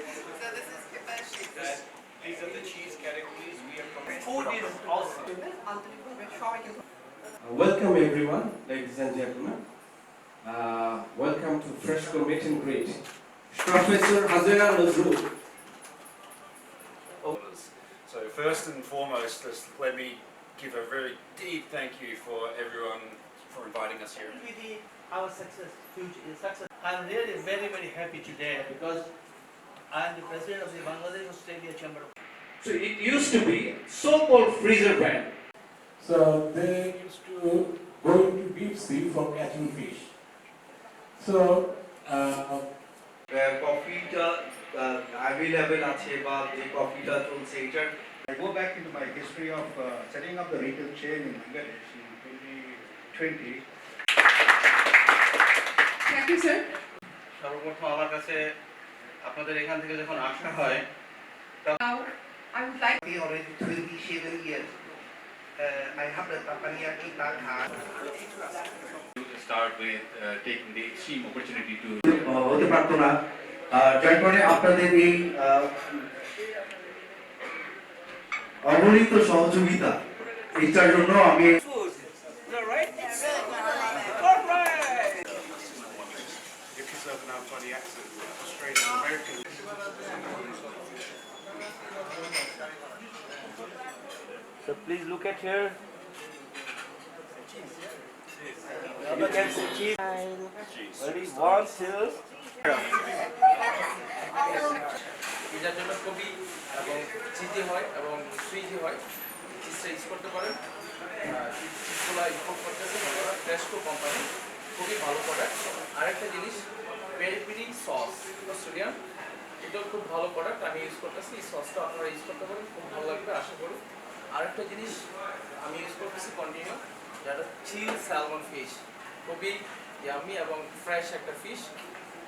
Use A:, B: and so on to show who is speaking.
A: So this is
B: These are the cheese categories we.
C: Food is awesome.
D: Welcome everyone, ladies and gentlemen. Uh, welcome to Fresh Meet and Greet. Professor Hazira Nazrul.
B: So first and foremost, just let me give a very deep thank you for everyone for inviting us here.
C: Our success, huge success. I'm really very, very happy today because I'm the president of the Bangladesh Australia Chamber of
E: So it used to be so-called freezer ban.
F: So they used to go into deep sea for catching fish. So uh,
G: কফিটা available আছে বা যে কফিটা চলছে এটার
H: I go back into my history of uh, setting up the retail chain in Bangladesh in 2020.
A: Thank you sir
C: সর্বপ্রথম আমার কাছে আপনাদের এখান থেকে যখন আসা হয়
G: uh, অবহিত সহযোগিতা এটার জন্য আমি
B: Give yourself an funny accent, Australian American.
C: So please look at here. You can see cheese. Ready? One, two.
I: এটার জন্য খুবই এবং চিজি হয় এবং সুইজি হয় চিজটা ইউজ করতে পারেন চিজগুলো ইম্পোর্ট করতেছে ফ্রেশকো কোম্পানি খুবই ভালো প্রোডাক্ট আরেকটা জিনিস পেরিপিরি সস অস্ট্রেলিয়ান এটাও খুব ভালো প্রোডাক্ট আমি ইউজ করতেছি, এই সসটা আপনারা ইউজ করতে পারেন, খুব ভালো লাগবে, আশা করি। আরেকটা জিনিস আমি ইউজ করতেছি কন্টিনিউ যেটা চিল স্যালমন ফিশ খুবই ইয়ামি এবং ফ্রেশ একটা ফিশ